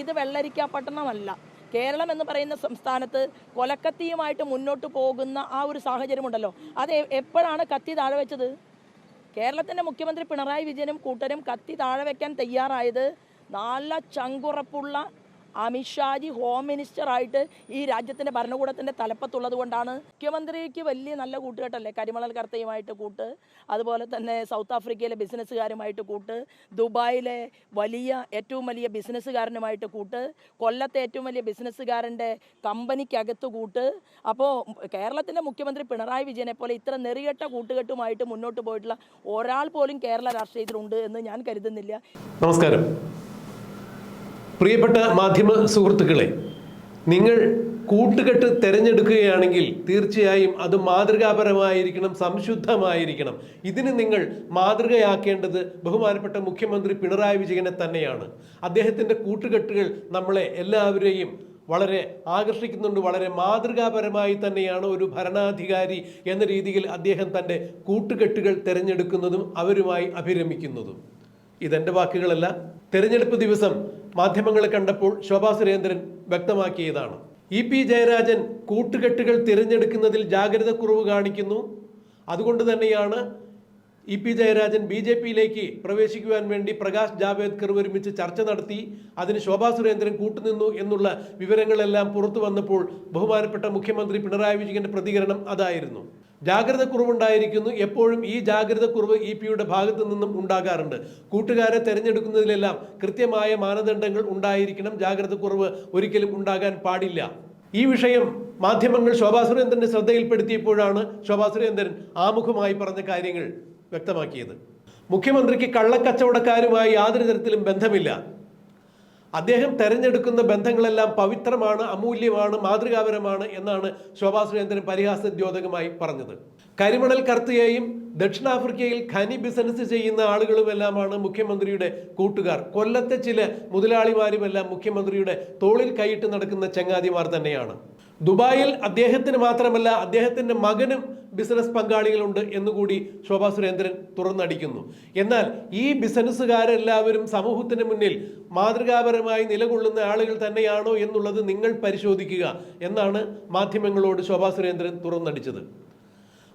ഇത് വെള്ളരിക്ക പട്ടണമല്ല. കേരളം എന്ന് പറയുന്ന സംസ്ഥാനത്ത് കൊലക്കത്തിയുമായിട്ട് മുന്നോട്ട് പോകുന്ന ആ ഒരു സാഹചര്യമുണ്ടല്ലോ. അത് എപ്പോഴാണ് കത്തി താഴെ വെച്ചത്? കേരളത്തിന്റെ മുഖ്യമന്ത്രി പിണറായി വിജയനും കൂട്ടരും കത്തി താഴെ വെക്കാൻ തയ്യാറായത് നല്ല ചങ്കുറപ്പുള്ള അമിത്ഷാജി ഹോം മിനിസ്റ്റർ ആയിട്ട് ഈ രാജ്യത്തിന്റെ ഭരണകൂടത്തിന്റെ തലപ്പത്തുള്ളത് കൊണ്ടാണ് മുഖ്യമന്ത്രിക്ക് വലിയ നല്ല കൂട്ടുകെട്ടല്ലേ? കരിമണൽ കർത്തയുമായിട്ട് കൂട്ട് അതുപോലെ തന്നെ സൗത്ത് ആഫ്രിക്കയിലെ ബിസിനസ്സുകാരുമായിട്ട് കൂട്ട് ദുബായിലെ വലിയ ഏറ്റവും വലിയ ബിസിനസ്സുകാരനുമായിട്ട് കൂട്ട് കൊല്ലത്തെ ഏറ്റവും വലിയ ബിസിനസ്സുകാരന്റെ കമ്പനിക്കകത്ത് കൂട്ട്. അപ്പോൾ കേരളത്തിന്റെ മുഖ്യമന്ത്രി പിണറായി വിജയനെ പോലെ ഇത്ര നെറികെട്ട കൂട്ടുകെട്ടുമായിട്ട് മുന്നോട്ട് പോയിട്ടുള്ള ഒരാൾ പോലും കേരള രാഷ്ട്രീയത്തിലുണ്ട് എന്ന് ഞാൻ കരുതുന്നില്ല. നമസ്കാരം. പ്രിയപ്പെട്ട മാധ്യമ സുഹൃത്തുക്കളെ നിങ്ങൾ കൂട്ടുകെട്ട് തിരഞ്ഞെടുക്കുകയാണെങ്കിൽ തീർച്ചയായും അത് മാതൃകാപരമായിരിക്കണം സംശുദ്ധമായിരിക്കണം. ഇതിന് നിങ്ങൾ മാതൃകയാക്കേണ്ടത് ബഹുമാനപ്പെട്ട മുഖ്യമന്ത്രി പിണറായി വിജയനെ തന്നെയാണ്. അദ്ദേഹത്തിന്റെ കൂട്ടുകെട്ടുകൾ നമ്മളെ എല്ലാവരെയും വളരെ ആകർഷിക്കുന്നുണ്ട് വളരെ മാതൃകാപരമായി തന്നെയാണ് ഒരു ഭരണാധികാരി എന്ന രീതിയിൽ അദ്ദേഹം തന്റെ കൂട്ടുകെട്ടുകൾ തിരഞ്ഞെടുക്കുന്നതും അവരുമായി അഭിരമിക്കുന്നതും. ഇതെന്റെ വാക്കുകളല്ല. തിരഞ്ഞെടുപ്പ് ദിവസം മാധ്യമങ്ങളെ കണ്ടപ്പോൾ ശോഭാ സുരേന്ദ്രൻ വ്യക്തമാക്കിയതാണ്. ഇ പി ജയരാജൻ കൂട്ടുകെട്ടുകൾ തിരഞ്ഞെടുക്കുന്നതിൽ ജാഗ്രത കുറവ് കാണിക്കുന്നു. അതുകൊണ്ട് തന്നെയാണ് E P Jayarajan B J പിയിലേക്ക് പ്രവേശിക്കുവാൻ വേണ്ടി പ്രകാശ് ജാവേദ്കർ ഒരുമിച്ച് ചർച്ച നടത്തി അതിന് ശോഭാ സുരേന്ദ്രൻ കൂട്ടുനിന്നു എന്നുള്ള വിവരങ്ങളെല്ലാം പുറത്തു വന്നപ്പോൾ ബഹുമാനപ്പെട്ട മുഖ്യമന്ത്രി പിണറായി വിജയന്റെ പ്രതികരണം അതായിരുന്നു. ജാഗ്രത കുറവുണ്ടായിരിക്കുന്നു എപ്പോഴും ഈ ജാഗ്രത കുറവ് ഇ പിയുടെ ഭാഗത്തു നിന്നും ഉണ്ടാകാറുണ്ട്. കൂട്ടുകാരെ തെരഞ്ഞെടുക്കുന്നതിലെല്ലാം കൃത്യമായ മാനദണ്ഡങ്ങൾ ഉണ്ടായിരിക്കണം. ജാഗ്രത കുറവ് ഒരിക്കലും ഉണ്ടാകാൻ പാടില്ല. ഈ വിഷയം മാധ്യമങ്ങൾ ശോഭാ സുരേന്ദ്രന്റെ ശ്രദ്ധയിൽപ്പെടുത്തിയപ്പോഴാണ് ശോഭാ സുരേന്ദ്രൻ ആമുഖമായി പറഞ്ഞ കാര്യങ്ങൾ വ്യക്തമാക്കിയത്. മുഖ്യമന്ത്രിക്ക് കള്ളക്കച്ചവടക്കാരുമായി യാതൊരു തരത്തിലും ബന്ധമില്ല. അദ്ദേഹം തെരഞ്ഞെടുക്കുന്ന ബന്ധങ്ങളെല്ലാം പവിത്രമാണ് അമൂല്യമാണ് മാതൃകാപരമാണ് എന്നാണ് ശോഭാ സുരേന്ദ്രൻ പരിഹാസദ്യോതകമായി പറഞ്ഞത്. കരിമണൽ കർത്തയെയും ദക്ഷിണാഫ്രിക്കയിൽ ഖനി ബിസിനസ് ചെയ്യുന്ന ആളുകളുമെല്ലാമാണ് മുഖ്യമന്ത്രിയുടെ കൂട്ടുകാർ. കൊല്ലത്തെ ചില മുതലാളിമാരുമെല്ലാം മുഖ്യമന്ത്രിയുടെ തോളിൽ കൈയിട്ട് നടക്കുന്ന ചങ്ങാതിമാർ തന്നെയാണ്. ദുബായിൽ അദ്ദേഹത്തിന് മാത്രമല്ല അദ്ദേഹത്തിന്റെ മകനും ബിസിനസ് പങ്കാളികളുണ്ട് എന്നുകൂടി ശോഭാ സുരേന്ദ്രൻ തുറന്നടിക്കുന്നു. എന്നാൽ ഈ ബിസിനസ്സുകാരെല്ലാവരും സമൂഹത്തിന് മുന്നിൽ മാതൃകാപരമായി നിലകൊള്ളുന്ന ആളുകൾ തന്നെയാണോ എന്നുള്ളത് നിങ്ങൾ പരിശോധിക്കുക എന്നാണ് മാധ്യമങ്ങളോട് ശോഭാ സുരേന്ദ്രൻ തുറന്നടിച്ചത്.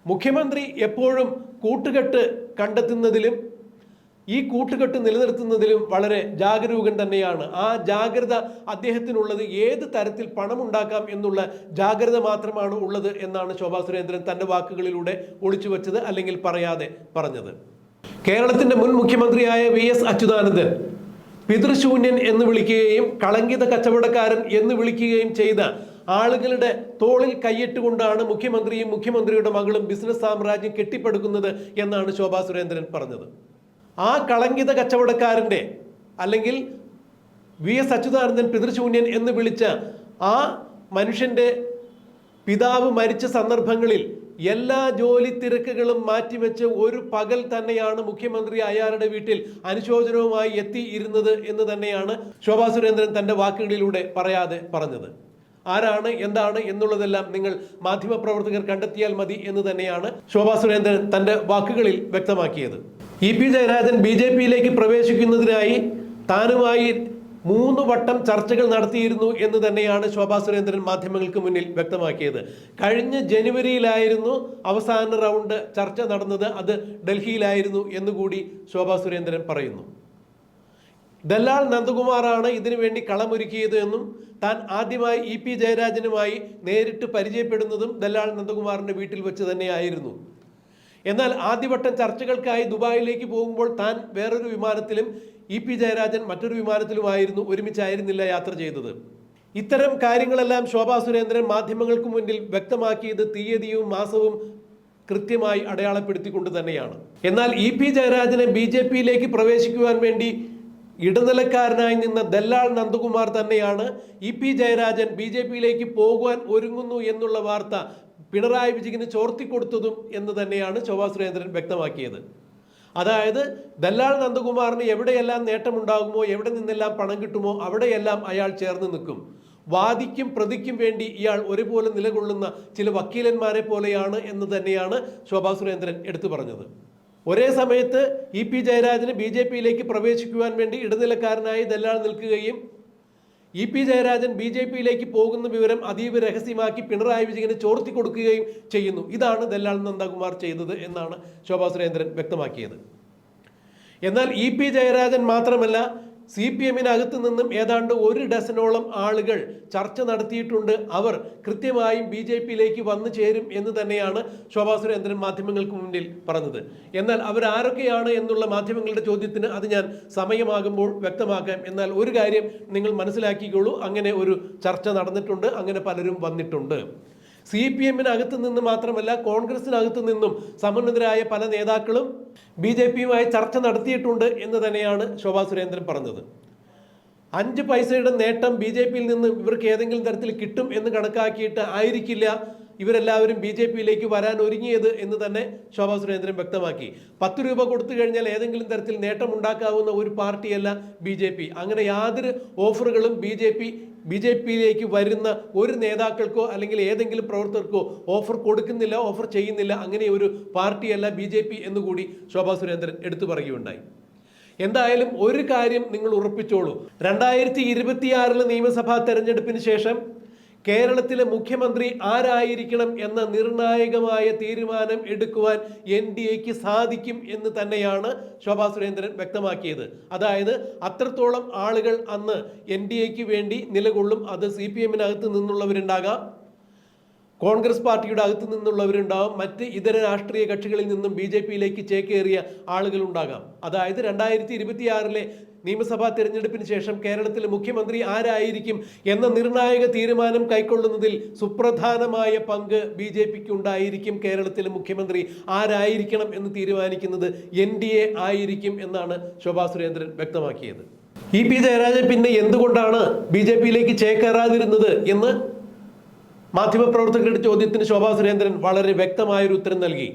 മുഖ്യമന്ത്രി എപ്പോഴും കൂട്ടുകെട്ട് കണ്ടെത്തുന്നതിലും ഈ കൂട്ടുകെട്ട് നിലനിർത്തുന്നതിലും വളരെ ജാഗരൂകൻ തന്നെയാണ്. ആ ജാഗ്രത അദ്ദേഹത്തിനുള്ളത് ഏത് തരത്തിൽ പണമുണ്ടാക്കാം എന്നുള്ള ജാഗ്രത മാത്രമാണ് ഉള്ളത് എന്നാണ് ശോഭാ സുരേന്ദ്രൻ തന്റെ വാക്കുകളിലൂടെ ഒളിച്ചു വച്ചത് അല്ലെങ്കിൽ പറയാതെ പറഞ്ഞത്. കേരളത്തിന്റെ മുൻ മുഖ്യമന്ത്രിയായ വി എസ് അച്യുതാനന്ദൻ പിതൃശൂന്യൻ എന്ന് വിളിക്കുകയും കളങ്കിത കച്ചവടക്കാരൻ എന്ന് വിളിക്കുകയും ചെയ്ത ആളുകളുടെ തോളിൽ കൈയിട്ടുകൊണ്ടാണ് മുഖ്യമന്ത്രിയും മുഖ്യമന്ത്രിയുടെ മകളും ബിസിനസ് സാമ്രാജ്യം കെട്ടിപ്പടുക്കുന്നത് എന്നാണ് ശോഭാ സുരേന്ദ്രൻ പറഞ്ഞത്. ആ കളങ്കിത കച്ചവടക്കാരന്റെ അല്ലെങ്കിൽ വി എസ് അച്യുതാനന്ദൻ പിതൃശൂന്യൻ എന്ന് വിളിച്ച ആ മനുഷ്യന്റെ പിതാവ് മരിച്ച സന്ദർഭങ്ങളിൽ എല്ലാ ജോലി തിരക്കുകളും മാറ്റിവെച്ച് ഒരു പകൽ തന്നെയാണ് മുഖ്യമന്ത്രി അയാളുടെ വീട്ടിൽ അനുശോചനവുമായി എത്തിയിരുന്നത് എന്ന് തന്നെയാണ് ശോഭാ സുരേന്ദ്രൻ തന്റെ വാക്കുകളിലൂടെ പറയാതെ പറഞ്ഞത്. ആരാണ് എന്താണ് എന്നുള്ളതെല്ലാം നിങ്ങൾ മാധ്യമപ്രവർത്തകർ കണ്ടെത്തിയാൽ മതി എന്ന് തന്നെയാണ് ശോഭാ സുരേന്ദ്രൻ തന്റെ വാക്കുകളിൽ വ്യക്തമാക്കിയത്. E P Jayarajan B J പിയിലേക്ക് പ്രവേശിക്കുന്നതിനായി താനുമായി മൂന്ന് വട്ടം ചർച്ചകൾ നടത്തിയിരുന്നു എന്ന് തന്നെയാണ് ശോഭാ സുരേന്ദ്രൻ മാധ്യമങ്ങൾക്ക് മുന്നിൽ വ്യക്തമാക്കിയത്. കഴിഞ്ഞ ജനുവരിയിലായിരുന്നു അവസാന റൗണ്ട് ചർച്ച നടന്നത്. അത് ഡൽഹിയിലായിരുന്നു എന്നുകൂടി ശോഭാ സുരേന്ദ്രൻ പറയുന്നു. ദല്ലാൽ നന്ദകുമാറാണ് ഇതിനു വേണ്ടി കളമൊരുക്കിയത് എന്നും താൻ ആദ്യമായി ഇ പി ജയരാജനുമായി നേരിട്ട് പരിചയപ്പെടുന്നതും ദല്ലാൽ നന്ദകുമാറിന്റെ വീട്ടിൽ വെച്ച് തന്നെയായിരുന്നു. എന്നാൽ ആദ്യവട്ടം ചർച്ചകൾക്കായി ദുബായിലേക്ക് പോകുമ്പോൾ താൻ വേറൊരു വിമാനത്തിലും ഇ പി ജയരാജൻ മറ്റൊരു വിമാനത്തിലുമായിരുന്നു ഒരുമിച്ചായിരുന്നില്ല യാത്ര ചെയ്തത്. ഇത്തരം കാര്യങ്ങളെല്ലാം ശോഭാ സുരേന്ദ്രൻ മാധ്യമങ്ങൾക്ക് മുന്നിൽ വ്യക്തമാക്കിയത് തീയതിയും മാസവും കൃത്യമായി അടയാളപ്പെടുത്തിക്കൊണ്ട് തന്നെയാണ്. എന്നാൽ ഇ പി ജയരാജനെ ബി ജെ പിയിലേക്ക് പ്രവേശിക്കുവാൻ വേണ്ടി ഇടനിലക്കാരനായി നിന്ന ദല്ലാൾ നന്ദകുമാർ തന്നെയാണ് E P Jayarajan B J പിയിലേക്ക് പോകുവാൻ ഒരുങ്ങുന്നു എന്നുള്ള വാർത്ത പിണറായി വിജയന് ചോർത്തിക്കൊടുത്തതും എന്ന് തന്നെയാണ് ശോഭാ സുരേന്ദ്രൻ വ്യക്തമാക്കിയത്. അതായത് ദല്ലാൾ നന്ദകുമാറിന് എവിടെയെല്ലാം നേട്ടമുണ്ടാകുമോ എവിടെ നിന്നെല്ലാം പണം കിട്ടുമോ അവിടെയെല്ലാം അയാൾ ചേർന്ന് നിൽക്കും. വാദിക്കും പ്രതിക്കും വേണ്ടി ഇയാൾ ഒരുപോലെ നിലകൊള്ളുന്ന ചില വക്കീലന്മാരെ പോലെയാണ് എന്ന് തന്നെയാണ് ശോഭാ സുരേന്ദ്രൻ എടുത്തു പറഞ്ഞത്. ഒരേ സമയത്ത് ഇ പി ജയരാജന് ബി ജെ പിയിലേക്ക് പ്രവേശിക്കുവാൻ വേണ്ടി ഇടനിലക്കാരനായി ദല്ലാൾ നിൽക്കുകയും E P Jayarajan B J പിയിലേക്ക് പോകുന്ന വിവരം അതീവ രഹസ്യമാക്കി പിണറായി വിജയന് ചോർത്തി കൊടുക്കുകയും ചെയ്യുന്നു. ഇതാണ് ദല്ലാൾ നന്ദകുമാർ ചെയ്തത് എന്നാണ് ശോഭാ സുരേന്ദ്രൻ വ്യക്തമാക്കിയത്. എന്നാൽ ഇ പി ജയരാജൻ മാത്രമല്ല സി പി എമ്മിനകത്ത് നിന്നും ഏതാണ്ട് ഒരു ഡസനോളം ആളുകൾ ചർച്ച നടത്തിയിട്ടുണ്ട്. അവർ കൃത്യമായും ബി ജെ പിയിലേക്ക് വന്നു ചേരും എന്ന് തന്നെയാണ് ശോഭാ സുരേന്ദ്രൻ മാധ്യമങ്ങൾക്ക് മുന്നിൽ പറഞ്ഞത്. എന്നാൽ അവരാരൊക്കെയാണ് എന്നുള്ള മാധ്യമങ്ങളുടെ ചോദ്യത്തിന് അത് ഞാൻ സമയമാകുമ്പോൾ വ്യക്തമാക്കാം. എന്നാൽ ഒരു കാര്യം നിങ്ങൾ മനസ്സിലാക്കിക്കോളൂ. അങ്ങനെ ഒരു ചർച്ച നടന്നിട്ടുണ്ട്. അങ്ങനെ പലരും വന്നിട്ടുണ്ട്. സി പി എമ്മിനകത്ത് നിന്ന് മാത്രമല്ല കോൺഗ്രസിനകത്ത് നിന്നും സമുന്നതരായ പല നേതാക്കളും ബി ജെ പിയുമായി ചർച്ച നടത്തിയിട്ടുണ്ട് എന്ന് തന്നെയാണ് ശോഭാ സുരേന്ദ്രൻ പറഞ്ഞത്. അഞ്ച് പൈസയുടെ നേട്ടം ബി ജെ പിയിൽ നിന്ന് ഇവർക്ക് ഏതെങ്കിലും തരത്തിൽ കിട്ടും എന്ന് കണക്കാക്കിയിട്ട് ആയിരിക്കില്ല ഇവരെല്ലാവരും ബി ജെ പിയിലേക്ക് വരാൻ ഒരുങ്ങിയത് എന്ന് തന്നെ ശോഭാ സുരേന്ദ്രൻ വ്യക്തമാക്കി. പത്ത് രൂപ കൊടുത്തു കഴിഞ്ഞാൽ ഏതെങ്കിലും തരത്തിൽ നേട്ടമുണ്ടാക്കാവുന്ന ഒരു പാർട്ടിയല്ല ബി ജെ പി. അങ്ങനെ യാതൊരു ഓഫറുകളും B J P B J പിയിലേക്ക് വരുന്ന ഒരു നേതാക്കൾക്കോ അല്ലെങ്കിൽ ഏതെങ്കിലും പ്രവർത്തകർക്കോ ഓഫർ കൊടുക്കുന്നില്ല ഓഫർ ചെയ്യുന്നില്ല അങ്ങനെ ഒരു പാർട്ടിയല്ല ബി ജെ പി എന്നുകൂടി ശോഭാ സുരേന്ദ്രൻ എടുത്തു പറയുകയുണ്ടായി. എന്തായാലും ഒരു കാര്യം നിങ്ങൾ ഉറപ്പിച്ചോളൂ. രണ്ടായിരത്തി ഇരുപത്തിയാറിലെ നിയമസഭാ തെരഞ്ഞെടുപ്പിന് ശേഷം കേരളത്തിലെ മുഖ്യമന്ത്രി ആരായിരിക്കണം എന്ന നിർണായകമായ തീരുമാനം എടുക്കുവാൻ എൻ ഡി എക്ക് സാധിക്കും എന്ന് തന്നെയാണ് ശോഭാ സുരേന്ദ്രൻ വ്യക്തമാക്കിയത്. അതായത് അത്രത്തോളം ആളുകൾ അന്ന് എൻ ഡി എക്ക് വേണ്ടി നിലകൊള്ളും. അത് സി പി എമ്മിനകത്ത് നിന്നുള്ളവരുണ്ടാകാം. കോൺഗ്രസ് പാർട്ടിയുടെ അകത്തു നിന്നുള്ളവരുണ്ടാവും. മറ്റ് ഇതര രാഷ്ട്രീയ കക്ഷികളിൽ നിന്നും ബി ജെ പിയിലേക്ക് ചേക്കേറിയ ആളുകളുണ്ടാകാം. അതായത് രണ്ടായിരത്തി ഇരുപത്തിയാറിലെ നിയമസഭാ തെരഞ്ഞെടുപ്പിന് ശേഷം കേരളത്തിലെ മുഖ്യമന്ത്രി ആരായിരിക്കും എന്ന നിർണായക തീരുമാനം കൈക്കൊള്ളുന്നതിൽ സുപ്രധാനമായ പങ്ക് ബി ജെ പിക്ക് ഉണ്ടായിരിക്കും കേരളത്തിലെ മുഖ്യമന്ത്രി ആരായിരിക്കണം എന്ന് തീരുമാനിക്കുന്നത് എൻ ഡി എ ആയിരിക്കും എന്നാണ് ശോഭാ സുരേന്ദ്രൻ വ്യക്തമാക്കിയത്. ഇ പി ജയരാജൻ പിന്നെ എന്തുകൊണ്ടാണ് ബി ജെ പിയിലേക്ക് ചേക്കേറാതിരുന്നത് എന്ന് മാധ്യമപ്രവർത്തകരുടെ ചോദ്യത്തിന് ശോഭാ സുരേന്ദ്രൻ വളരെ വ്യക്തമായൊരു ഉത്തരം നൽകി.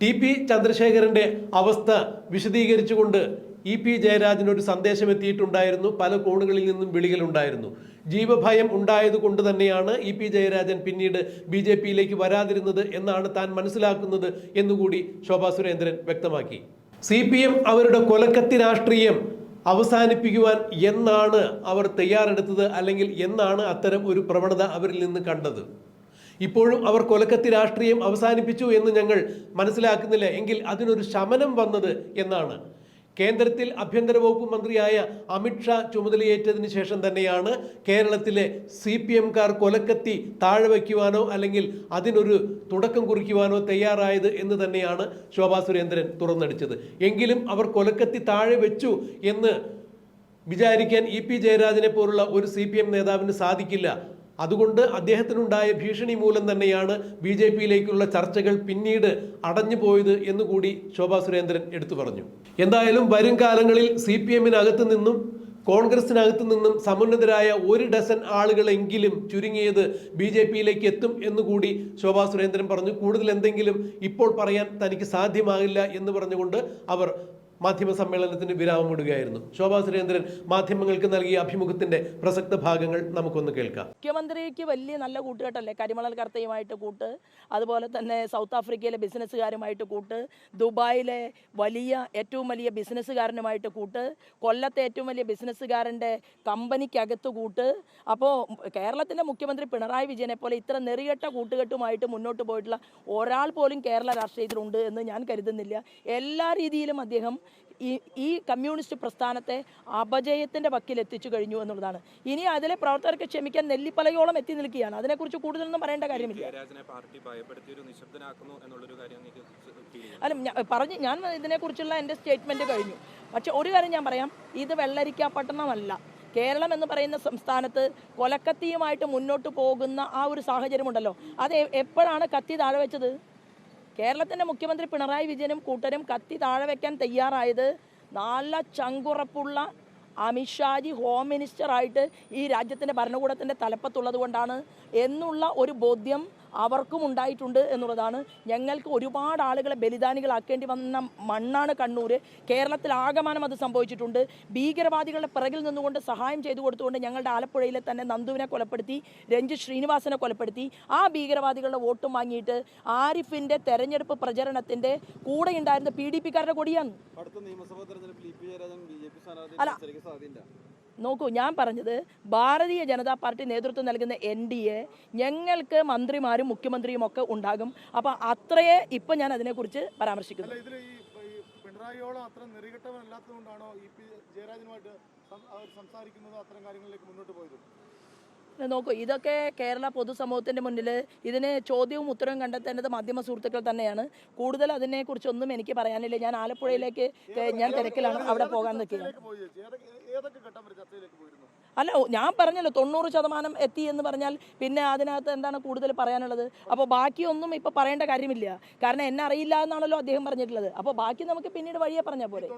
ടി പി ചന്ദ്രശേഖരന്റെ അവസ്ഥ വിശദീകരിച്ചുകൊണ്ട് ഇ പി ജയരാജന് ഒരു സന്ദേശം എത്തിയിട്ടുണ്ടായിരുന്നു. പല കോണുകളിൽ നിന്നും വിളികളുണ്ടായിരുന്നു. ജീവഭയം ഉണ്ടായതുകൊണ്ട് തന്നെയാണ് ഇ പി ജയരാജൻ പിന്നീട് ബി ജെ പിയിലേക്ക് വരാതിരുന്നത് എന്നാണ് താൻ മനസ്സിലാക്കുന്നത് എന്നുകൂടി ശോഭാ സുരേന്ദ്രൻ വ്യക്തമാക്കി. സി പി എം അവരുടെ കൊലക്കത്തി രാഷ്ട്രീയം അവസാനിപ്പിക്കുവാൻ എന്നാണ് അവർ തയ്യാറെടുത്തത് അല്ലെങ്കിൽ എന്നാണ് അത്തരം ഒരു പ്രവണത അവരിൽ നിന്ന് കണ്ടത്. ഇപ്പോഴും അവർ കൊലക്കത്തി രാഷ്ട്രീയം അവസാനിപ്പിച്ചു എന്ന് ഞങ്ങൾ മനസ്സിലാക്കുന്നില്ല. എങ്കിൽ അതിനൊരു ശമനം വന്നത് എന്നാണ് കേന്ദ്രത്തിൽ ആഭ്യന്തര വകുപ്പ് മന്ത്രിയായ അമിത്ഷാ ചുമതലയേറ്റതിന് ശേഷം തന്നെയാണ് കേരളത്തിലെ സി പി എംകാർ കൊലക്കത്തി താഴെ വയ്ക്കുവാനോ അല്ലെങ്കിൽ അതിനൊരു തുടക്കം കുറിക്കുവാനോ തയ്യാറായത് എന്ന് തന്നെയാണ് ശോഭാ സുരേന്ദ്രൻ തുറന്നടിച്ചത്. എങ്കിലും അവർ കൊലക്കത്തി താഴെ വെച്ചു എന്ന് വിചാരിക്കാൻ ഇ പി ജയരാജനെ പോലുള്ള ഒരു സി പി എം നേതാവിന് സാധിക്കില്ല. അതുകൊണ്ട് അദ്ദേഹത്തിനുണ്ടായ ഭീഷണി മൂലം തന്നെയാണ് ബി ജെ പിയിലേക്കുള്ള ചർച്ചകൾ പിന്നീട് അടഞ്ഞു പോയത് എന്നുകൂടി ശോഭാ സുരേന്ദ്രൻ എടുത്തു പറഞ്ഞു. എന്തായാലും വരും കാലങ്ങളിൽ സി പി എമ്മിനകത്ത് നിന്നും കോൺഗ്രസിനകത്ത് നിന്നും സമുന്നതരായ ഒരു ഡസൻ ആളുകളെങ്കിലും ചുരുങ്ങിയത് ബി ജെ പിയിലേക്ക് എത്തും എന്നുകൂടി ശോഭാ സുരേന്ദ്രൻ പറഞ്ഞു. കൂടുതൽ എന്തെങ്കിലും ഇപ്പോൾ പറയാൻ തനിക്ക് സാധ്യമാകില്ല എന്ന് പറഞ്ഞുകൊണ്ട് അവർ മാധ്യമ സമ്മേളനത്തിന് വിരാമമിടുകയായിരുന്നു ശോഭാ സുരേന്ദ്രൻ മാധ്യമങ്ങൾക്ക് നൽകിയ അഭിമുഖത്തിന്റെ പ്രസക്ത ഭാഗങ്ങൾ നമുക്കൊന്ന് കേൾക്കാം. മുഖ്യമന്ത്രിക്ക് വലിയ നല്ല കൂട്ടുകെട്ടല്ലേ? കരിമണൽ കർത്തയുമായിട്ട് കൂട്ട് അതുപോലെ തന്നെ സൗത്ത് ആഫ്രിക്കയിലെ ബിസിനസ്സുകാരുമായിട്ട് കൂട്ട് ദുബായിലെ വലിയ ഏറ്റവും വലിയ ബിസിനസ്സുകാരനുമായിട്ട് കൂട്ട് കൊല്ലത്തെ ഏറ്റവും വലിയ ബിസിനസ്സുകാരന്റെ കമ്പനിക്കകത്ത് കൂട്ട്. അപ്പോൾ കേരളത്തിന്റെ മുഖ്യമന്ത്രി പിണറായി വിജയനെ പോലെ ഇത്ര നെറികെട്ട കൂട്ടുകെട്ടുമായിട്ട് മുന്നോട്ട് പോയിട്ടുള്ള ഒരാൾ പോലും കേരള രാഷ്ട്രീയത്തിലുണ്ട് എന്ന് ഞാൻ കരുതുന്നില്ല. എല്ലാ രീതിയിലും അദ്ദേഹം ഈ ഈ കമ്മ്യൂണിസ്റ്റ് പ്രസ്ഥാനത്തെ അപജയത്തിന്റെ വക്കിൽ എത്തിച്ചു കഴിഞ്ഞു എന്നുള്ളതാണ്. ഇനി അതിലെ പ്രവർത്തകർക്ക് ക്ഷമിക്കാൻ നെല്ലിപ്പലയോളം എത്തി നിൽക്കുകയാണ്. അതിനെക്കുറിച്ച് കൂടുതലൊന്നും പറയേണ്ട കാര്യമില്ല. അല്ല പറഞ്ഞ് ഞാൻ ഇതിനെക്കുറിച്ചുള്ള എന്റെ സ്റ്റേറ്റ്മെന്റ് കഴിഞ്ഞു. പക്ഷെ ഒരു കാര്യം ഞാൻ പറയാം. ഇത് വെള്ളരിക്കാപ്പട്ടണമല്ല കേരളം എന്ന് പറയുന്ന സംസ്ഥാനത്ത് കൊലക്കത്തിയുമായിട്ട് മുന്നോട്ട് പോകുന്ന ആ ഒരു സാഹചര്യമുണ്ടല്ലോ. അത് എപ്പോഴാണ് കത്തി താഴെ വെച്ചത്? കേരളത്തിന്റെ മുഖ്യമന്ത്രി പിണറായി വിജയനും കൂട്ടരും കത്തി താഴെ വെക്കാൻ തയ്യാറായത് നല്ല ചങ്കുറപ്പുള്ള അമിത്ഷാജി ഹോം മിനിസ്റ്ററായിട്ട് ഈ രാജ്യത്തിന്റെ ഭരണകൂടത്തിന്റെ തലപ്പത്തുള്ളത് കൊണ്ടാണ് എന്നുള്ള ഒരു ബോധ്യം അവർക്കും ഉണ്ടായിട്ടുണ്ട് എന്നുള്ളതാണ്. ഞങ്ങൾക്ക് ഒരുപാട് ആളുകളെ ബലിദാനികളാക്കേണ്ടി വന്ന മണ്ണാണ് കണ്ണൂർ കേരളത്തിൽ ആകമാനം അത് സംഭവിച്ചിട്ടുണ്ട്. ഭീകരവാദികളുടെ പിറകിൽ നിന്നുകൊണ്ട് സഹായം ചെയ്തു കൊടുത്തുകൊണ്ട് ഞങ്ങളുടെ ആലപ്പുഴയിലെ തന്നെ നന്ദുവിനെ കൊലപ്പെടുത്തി രഞ്ജിത് ശ്രീനിവാസനെ കൊലപ്പെടുത്തി. ആ ഭീകരവാദികളുടെ വോട്ടും വാങ്ങിയിട്ട് ആരിഫിന്റെ തെരഞ്ഞെടുപ്പ് പ്രചരണത്തിന്റെ കൂടെ ഉണ്ടായിരുന്ന പി ഡി പിക്കാരുടെ കൊടിയാണ്. അല്ല. നോക്കൂ ഞാൻ പറഞ്ഞത് ഭാരതീയ ജനതാ പാർട്ടി നേതൃത്വം നൽകുന്ന എൻ ഡി എ ഞങ്ങൾക്ക് മന്ത്രിമാരും മുഖ്യമന്ത്രിയും ഒക്കെ ഉണ്ടാകും. അപ്പോൾ അത്രയേ ഇപ്പം ഞാൻ അതിനെക്കുറിച്ച് പരാമർശിക്കുന്നു. പിണറായിയോളം അത്ര നെറികെട്ടവനല്ലാത്തതുകൊണ്ടാണോ ഇ പി ജയരാജനുമായിട്ട് സംസാരിക്കുന്നത് അത്തരം കാര്യങ്ങളിലേക്ക് മുന്നോട്ട് പോയത്? നോക്കൂ ഇതൊക്കെ കേരള പൊതുസമൂഹത്തിന്റെ മുന്നിൽ ഇതിന് ചോദ്യവും ഉത്തരവും കണ്ടെത്തേണ്ടത് മാധ്യമ സുഹൃത്തുക്കൾ തന്നെയാണ്. കൂടുതൽ അതിനെക്കുറിച്ചൊന്നും എനിക്ക് പറയാനില്ല. ഞാൻ ആലപ്പുഴയിലേക്ക് ഞാൻ തിരക്കിലാണ്. അവിടെ പോകാൻ നിൽക്കുകയാണ് അല്ല ഞാൻ പറഞ്ഞല്ലോ തൊണ്ണൂറ് ശതമാനം എത്തി എന്ന് പറഞ്ഞാൽ പിന്നെ അതിനകത്ത് എന്താണ് കൂടുതൽ പറയാനുള്ളത്? അപ്പോൾ ബാക്കിയൊന്നും ഇപ്പോൾ പറയേണ്ട കാര്യമില്ല. കാരണം എന്നെ അറിയില്ല എന്നാണല്ലോ അദ്ദേഹം പറഞ്ഞിട്ടുള്ളത്. അപ്പോൾ ബാക്കി നമുക്ക് പിന്നീട് വഴിയെ പറഞ്ഞാൽ പോലെ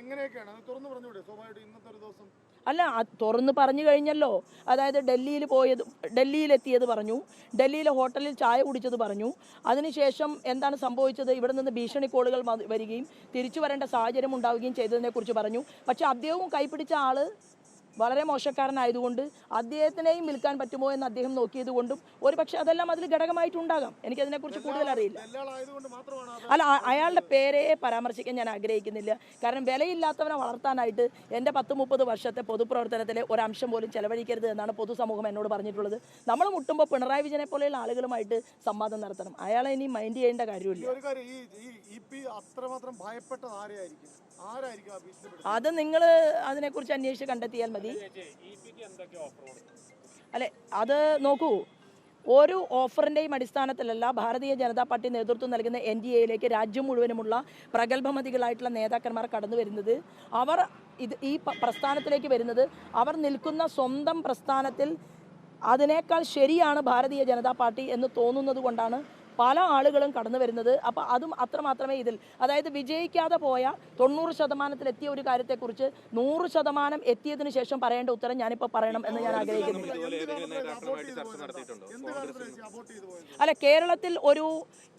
എങ്ങനെയൊക്കെയാണ്? തുറന്നു പറഞ്ഞൂടെ? സ്വാഭാവികമായിട്ട് ഇന്നത്തെ ഒരു ദിവസം അല്ല തുറന്ന് പറഞ്ഞു കഴിഞ്ഞല്ലോ. അതായത് ഡൽഹിയിൽ പോയത് ഡൽഹിയിലെത്തിയത് പറഞ്ഞു. ഡൽഹിയിലെ ഹോട്ടലിൽ ചായ കുടിച്ചത് പറഞ്ഞു. അതിനുശേഷം എന്താണ് സംഭവിച്ചത്? ഇവിടെ നിന്ന് ഭീഷണി കോളുകൾ വരികയും തിരിച്ചു വരേണ്ട സാഹചര്യം ഉണ്ടാവുകയും ചെയ്തതിനെക്കുറിച്ച് പറഞ്ഞു. പക്ഷേ അദ്ദേഹവും കൈപ്പിടിച്ച ആൾ വളരെ മോശക്കാരനായതുകൊണ്ട് അദ്ദേഹത്തിനെയും വിൽക്കാൻ പറ്റുമോ എന്ന് അദ്ദേഹം നോക്കിയത് കൊണ്ടും ഒരു പക്ഷെ അതെല്ലാം അതിൽ ഘടകമായിട്ടുണ്ടാകാം. എനിക്കതിനെക്കുറിച്ച് കൂടുതൽ അറിയില്ല. അല്ല അയാളുടെ പേരെ പരാമർശിക്കാൻ ഞാൻ ആഗ്രഹിക്കുന്നില്ല. കാരണം വിലയില്ലാത്തവനെ വളർത്താനായിട്ട് എന്റെ പത്ത് മുപ്പത് വർഷത്തെ പൊതുപ്രവർത്തനത്തിലെ ഒരംശം പോലും ചെലവഴിക്കരുത് എന്നാണ് പൊതുസമൂഹം എന്നോട് പറഞ്ഞിട്ടുള്ളത്. നമ്മൾ മുട്ടുമ്പോൾ പിണറായി വിജയനെ പോലെയുള്ള ആളുകളുമായിട്ട് സംവാദം നടത്തണം. അയാളെ ഇനി മൈൻഡ് ചെയ്യേണ്ട കാര്യമില്ല. ഒരു അത്രമാത്രം ഭയപ്പെട്ടത് ആരായിരിക്കും അത് നിങ്ങൾ അതിനെക്കുറിച്ച് അന്വേഷിച്ച് കണ്ടെത്തിയാൽ മതി. അല്ലെ അത് നോക്കൂ. ഒരു ഓഫറിന്റെയും അടിസ്ഥാനത്തിലല്ല ഭാരതീയ ജനതാ പാർട്ടി നേതൃത്വം നൽകുന്ന എൻ ഡി എയിലേക്ക് രാജ്യം മുഴുവനുമുള്ള പ്രഗത്ഭമതികളായിട്ടുള്ള നേതാക്കന്മാർ കടന്നു വരുന്നത്. അവർ ഇത് ഈ പ്രസ്ഥാനത്തിലേക്ക് വരുന്നത്. അവർ നിൽക്കുന്ന സ്വന്തം പ്രസ്ഥാനത്തിൽ അതിനേക്കാൾ ശരിയാണ് ഭാരതീയ ജനതാ പാർട്ടി എന്ന് തോന്നുന്നത് കൊണ്ടാണ് പല ആളുകളും കടന്നു വരുന്നത്. അപ്പോൾ അതും അത്ര മാത്രമേ ഇതിൽ അതായത് വിജയിക്കാതെ പോയ തൊണ്ണൂറ് ശതമാനത്തിലെത്തിയ ഒരു കാര്യത്തെക്കുറിച്ച് നൂറ് ശതമാനം എത്തിയതിനു ശേഷം പറയേണ്ട ഉത്തരം ഞാനിപ്പോൾ പറയണം എന്ന് ഞാൻ പോയത്? അല്ല കേരളത്തിൽ ഒരു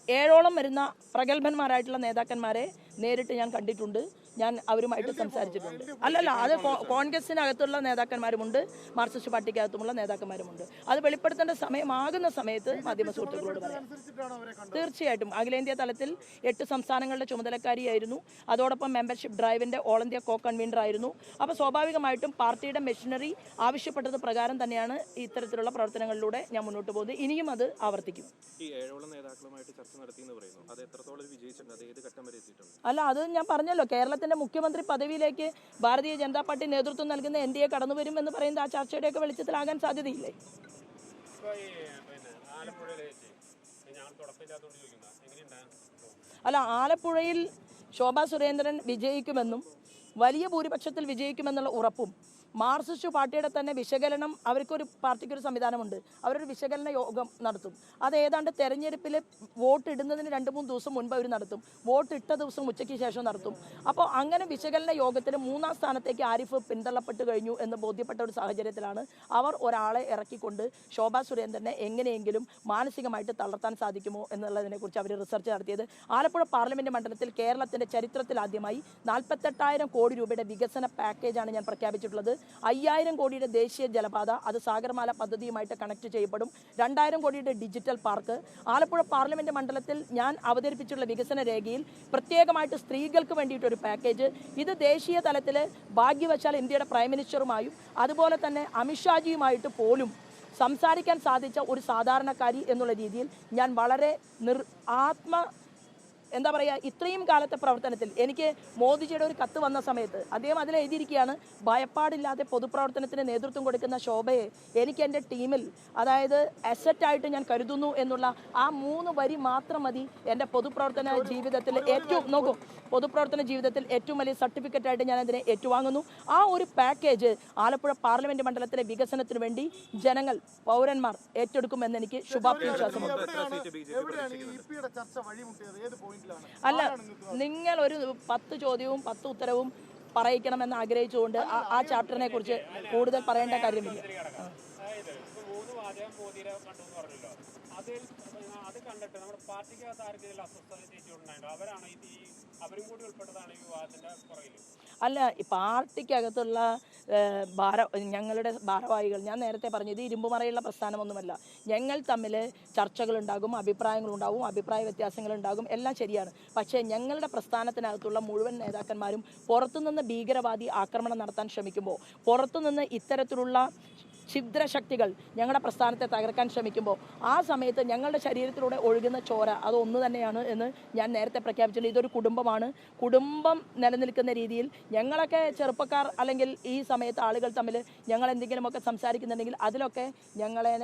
ഏഴോളം വരുന്ന പ്രഗത്ഭന്മാരായിട്ടുള്ള നേതാക്കന്മാരെ നേരിട്ട് ഞാൻ കണ്ടിട്ടുണ്ട്. ഞാൻ അവരുമായിട്ട് സംസാരിച്ചിട്ടുണ്ട്. അല്ലല്ല അത് കോൺഗ്രസിനകത്തുള്ള നേതാക്കന്മാരുമുണ്ട് മാർക്സിസ്റ്റ് പാർട്ടിക്കകത്തുമുള്ള നേതാക്കന്മാരുമുണ്ട്. അത് വെളിപ്പെടുത്തേണ്ട സമയമാകുന്ന സമയത്ത് മാധ്യമ സുഹൃത്തുക്കളോട് തീർച്ചയായിട്ടും. അഖിലേന്ത്യാ തലത്തിൽ എട്ട് സംസ്ഥാനങ്ങളുടെ ചുമതലക്കാരിയായിരുന്നു. അതോടൊപ്പം മെമ്പർഷിപ്പ് ഡ്രൈവിന്റെ ഓൾ ഇന്ത്യ കോ കൺവീനർ ആയിരുന്നു അപ്പോൾ സ്വാഭാവികമായിട്ടും പാർട്ടിയുടെ മെഷീനറി ആവശ്യപ്പെട്ടത് പ്രകാരം തന്നെയാണ് ഇത്തരത്തിലുള്ള പ്രവർത്തനങ്ങളിലൂടെ ഞാൻ മുന്നോട്ട് പോകുന്നത്. ഇനിയും അത് ആവർത്തിക്കും. ഈ ഏഴോളം നേതാക്കളുമായിട്ട് ചർച്ച നടത്തി പറയുന്നു. അത് എത്രത്തോളം വിജയിച്ചിട്ടുണ്ട്? അത് ഏത് ഘട്ടം വരെ എത്തിയിട്ടുണ്ട്? അല്ല അത് ഞാൻ പറഞ്ഞല്ലോ കേരളത്തിന്റെ മുഖ്യമന്ത്രി പദവിയിലേക്ക് ഭാരതീയ ജനതാ പാർട്ടി നേതൃത്വം നൽകുന്ന എൻ ഡി എ കടന്നു വരും എന്ന് പറയുന്നത് ആ ചർച്ചയുടെയൊക്കെ വെളിച്ചത്തിലാകാൻ സാധ്യതയില്ലേ? അല്ല ആലപ്പുഴയിൽ ശോഭാ സുരേന്ദ്രൻ വിജയിക്കുമെന്നും വലിയ ഭൂരിപക്ഷത്തിൽ വിജയിക്കുമെന്നുള്ള ഉറപ്പും മാർക്സിസ്റ്റ് പാർട്ടിയുടെ തന്നെ വിശകലനം അവർക്കൊരു പാർട്ടിക്കൊരു സംവിധാനമുണ്ട്. അവരൊരു വിശകലന യോഗം നടത്തും. അത് ഏതാണ്ട് തെരഞ്ഞെടുപ്പിൽ വോട്ട് ഇടുന്നതിന് രണ്ട് മൂന്ന് ദിവസം മുൻപ് അവർ നടത്തും. വോട്ട് ഇട്ട ദിവസം ഉച്ചയ്ക്ക് ശേഷം നടത്തും. അപ്പോൾ അങ്ങനെ വിശകലന യോഗത്തിൽ മൂന്നാം സ്ഥാനത്തേക്ക് ആരിഫ് പിന്തള്ളപ്പെട്ട് കഴിഞ്ഞു എന്ന് ബോധ്യപ്പെട്ട ഒരു സാഹചര്യത്തിലാണ് അവർ ഒരാളെ ഇറക്കിക്കൊണ്ട് ശോഭാ സുരേന്ദ്രനെ എങ്ങനെയെങ്കിലും മാനസികമായിട്ട് തളർത്താൻ സാധിക്കുമോ എന്നുള്ളതിനെക്കുറിച്ച് അവർ റിസർച്ച് നടത്തിയത്. ആലപ്പുഴ പാർലമെന്റ് മണ്ഡലത്തിൽ കേരളത്തിന്റെ ചരിത്രത്തിൽ ആദ്യമായി നാൽപ്പത്തെട്ടായിരം കോടി രൂപയുടെ വികസന പാക്കേജാണ് ഞാൻ പ്രഖ്യാപിച്ചിട്ടുള്ളത്. അയ്യായിരം കോടിയുടെ ദേശീയ ജലപാത അത് സാഗർമാല പദ്ധതിയുമായിട്ട് കണക്ട് ചെയ്യപ്പെടും. രണ്ടായിരം കോടിയുടെ ഡിജിറ്റൽ പാർക്ക് ആലപ്പുഴ പാർലമെന്റ് മണ്ഡലത്തിൽ ഞാൻ അവതരിപ്പിച്ചുള്ള വികസന രേഖയിൽ പ്രത്യേകമായിട്ട് സ്ത്രീകൾക്ക് വേണ്ടിയിട്ടൊരു പാക്കേജ് ഇത് ദേശീയ തലത്തിൽ ഭാഗ്യവശാൽ ഇന്ത്യയുടെ പ്രൈം മിനിസ്റ്ററുമായും അതുപോലെ തന്നെ അമിത്ഷാജിയുമായിട്ട് പോലും സംസാരിക്കാൻ സാധിച്ച ഒരു സാധാരണക്കാരി എന്നുള്ള രീതിയിൽ ഞാൻ വളരെ നിർ ആത്മ എന്താ പറയുക ഇത്രയും കാലത്തെ പ്രവർത്തനത്തിൽ എനിക്ക് മോദിജിയുടെ ഒരു കത്ത് വന്ന സമയത്ത് അദ്ദേഹം അതിൽ എഴുതിയിരിക്കുകയാണ് ഭയപ്പാടില്ലാതെ പൊതുപ്രവർത്തനത്തിന് നേതൃത്വം കൊടുക്കുന്ന ശോഭയെ എനിക്ക് എന്റെ ടീമിൽ അതായത് അസറ്റായിട്ട് ഞാൻ കരുതുന്നു എന്നുള്ള ആ മൂന്ന് വരി മാത്രം മതി എന്റെ പൊതുപ്രവർത്തന ജീവിതത്തിൽ ഏറ്റവും നോക്കൂ പൊതുപ്രവർത്തന ജീവിതത്തിൽ ഏറ്റവും വലിയ സർട്ടിഫിക്കറ്റ് ആയിട്ട് ഞാൻ അതിനെ ഏറ്റുവാങ്ങുന്നു. ആ ഒരു പാക്കേജ് ആലപ്പുഴ പാർലമെന്റ് മണ്ഡലത്തിലെ വികസനത്തിന് വേണ്ടി ജനങ്ങൾ പൗരന്മാർ ഏറ്റെടുക്കുമെന്ന് എനിക്ക് ശുഭാപ്തി വിശ്വാസമുണ്ട് അല്ല നിങ്ങൾ ഒരു പത്ത് ചോദ്യവും പത്ത് ഉത്തരവും പറയിക്കണമെന്ന് ആഗ്രഹിച്ചുകൊണ്ട് ആ ചാപ്റ്ററിനെ കുറിച്ച് കൂടുതൽ പറയേണ്ട കാര്യമില്ല. അതിൽ അത് കണ്ടിട്ട് നമ്മുടെ പാർട്ടിക്കകത്ത് ആർക്കെങ്കിലും അസ്വസ്ഥത അവരാണ് ഈ അവരും കൂടി ഉൾപ്പെട്ടതാണ് ഈ വിവാദത്തിന്റെ പുറകിൽ അല്ല പാർട്ടിക്കകത്തുള്ള ഭാര ഞങ്ങളുടെ ഭാരവാഹികൾ ഞാൻ നേരത്തെ പറഞ്ഞത് ഇരുമ്പുമറയുള്ള പ്രസ്ഥാനമൊന്നുമല്ല. ഞങ്ങൾ തമ്മിൽ ചർച്ചകളുണ്ടാകും അഭിപ്രായങ്ങളുണ്ടാകും അഭിപ്രായ വ്യത്യാസങ്ങളുണ്ടാകും എല്ലാം ശരിയാണ്. പക്ഷേ ഞങ്ങളുടെ പ്രസ്ഥാനത്തിനകത്തുള്ള മുഴുവൻ നേതാക്കന്മാരും പുറത്തുനിന്ന് ഭീകരവാദി ആക്രമണം നടത്താൻ ശ്രമിക്കുമ്പോൾ പുറത്തുനിന്ന് ഇത്തരത്തിലുള്ള ഛിദ്രശക്തികൾ ഞങ്ങളുടെ പ്രസ്ഥാനത്തെ തകർക്കാൻ ശ്രമിക്കുമ്പോൾ ആ സമയത്ത് ഞങ്ങളുടെ ശരീരത്തിലൂടെ ഒഴുകുന്ന ചോര അത് ഒന്ന് തന്നെയാണ് എന്ന് ഞാൻ നേരത്തെ പ്രഖ്യാപിച്ചിട്ടുണ്ട്. ഇതൊരു കുടുംബമാണ്. കുടുംബം നിലനിൽക്കുന്ന രീതിയിൽ ഞങ്ങളൊക്കെ ചെറുപ്പക്കാർ അല്ലെങ്കിൽ ഈ സമയത്ത് ആളുകൾ തമ്മിൽ ഞങ്ങൾ എന്തെങ്കിലുമൊക്കെ സംസാരിക്കുന്നുണ്ടെങ്കിൽ അതിലൊക്കെ ഞങ്ങളെ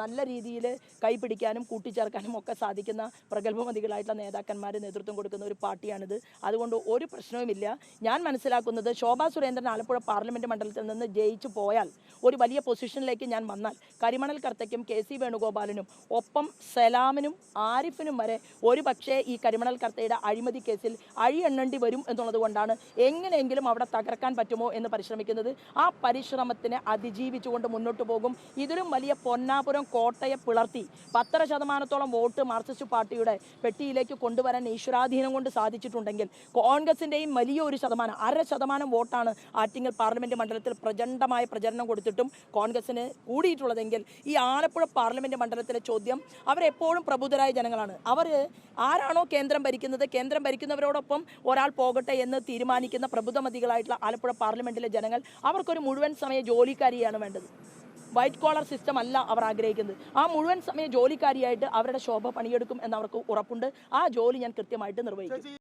നല്ല രീതിയിൽ കൈപിടിക്കാനും കൂട്ടിച്ചേർക്കാനും ഒക്കെ സാധിക്കുന്ന പ്രഗത്ഭമതികളായിട്ടുള്ള നേതാക്കന്മാർ നേതൃത്വം കൊടുക്കുന്ന ഒരു പാർട്ടിയാണിത്. അതുകൊണ്ട് ഒരു പ്രശ്നവുമില്ല. ഞാൻ മനസ്സിലാക്കുന്നത് ശോഭാ സുരേന്ദ്രൻ ആലപ്പുഴ പാർലമെന്റ് മണ്ഡലത്തിൽ നിന്ന് ജയിച്ചു പോയാൽ ഒരു വലിയ പൊസിഷനിലേക്ക് ഞാൻ വന്നാൽ കരിമണൽ കർത്തയ്ക്കും കെ സി വേണുഗോപാലിനും ഒപ്പം സലാമിനും ആരിഫിനും വരെ ഒരു പക്ഷേ ഈ കരിമണൽ കർത്തയുടെ അഴിമതി കേസിൽ അഴി എണ്ണേണ്ടി വരും എന്നുള്ളത് കൊണ്ടാണ് എങ്ങനെയെങ്കിലും അവിടെ തകർക്കാൻ പറ്റുമോ എന്ന് പരിശ്രമിക്കുന്നത്. ആ പരിശ്രമത്തിനെ അതിജീവിച്ചുകൊണ്ട് മുന്നോട്ട് പോകും. ഇതിലും വലിയ പൊന്നാപുരം കോട്ടയെ പിളർത്തി പത്തര ശതമാനത്തോളം വോട്ട് മാർക്സിസ്റ്റ് പാർട്ടിയുടെ പെട്ടിയിലേക്ക് കൊണ്ടുവരാൻ ഈശ്വരാധീനം കൊണ്ട് സാധിച്ചിട്ടുണ്ടെങ്കിൽ കോൺഗ്രസിന്റെയും വലിയ ഒരു ശതമാനം അര ശതമാനം വോട്ടാണ് ആറ്റിങ്ങൽ പാർലമെന്റ് മണ്ഡലത്തിൽ പ്രചണ്ഡമായ പ്രചരണം കൊടുത്തിട്ടും കോൺഗ്രസിന് കൂടിയിട്ടുള്ളതെങ്കിൽ ഈ ആലപ്പുഴ പാർലമെന്റ് മണ്ഡലത്തിലെ ചോദ്യം അവരെപ്പോഴും പ്രബുദ്ധരായ ജനങ്ങളാണ്. അവർ ആരാണോ കേന്ദ്രം ഭരിക്കുന്നത് കേന്ദ്രം ഭരിക്കുന്നവരോടൊപ്പം ഒരാൾ പോകട്ടെ എന്ന് തീരുമാനിക്കുന്ന പ്രബുദ്ധമതികളായിട്ടുള്ള ആലപ്പുഴ പാർലമെന്റിലെ ജനങ്ങൾ അവർക്കൊരു മുഴുവൻ സമയ ജോലിക്കാരിയാണ് വേണ്ടത്. വൈറ്റ് കോളർ സിസ്റ്റം അല്ല അവർ ആഗ്രഹിക്കുന്നത്. ആ മുഴുവൻ സമയ ജോലിക്കാരിയായിട്ട് അവരുടെ ശോഭ പണിയെടുക്കും എന്നവർക്ക് ഉറപ്പുണ്ട്. ആ ജോലി ഞാൻ കൃത്യമായിട്ട് നിർവഹിക്കും.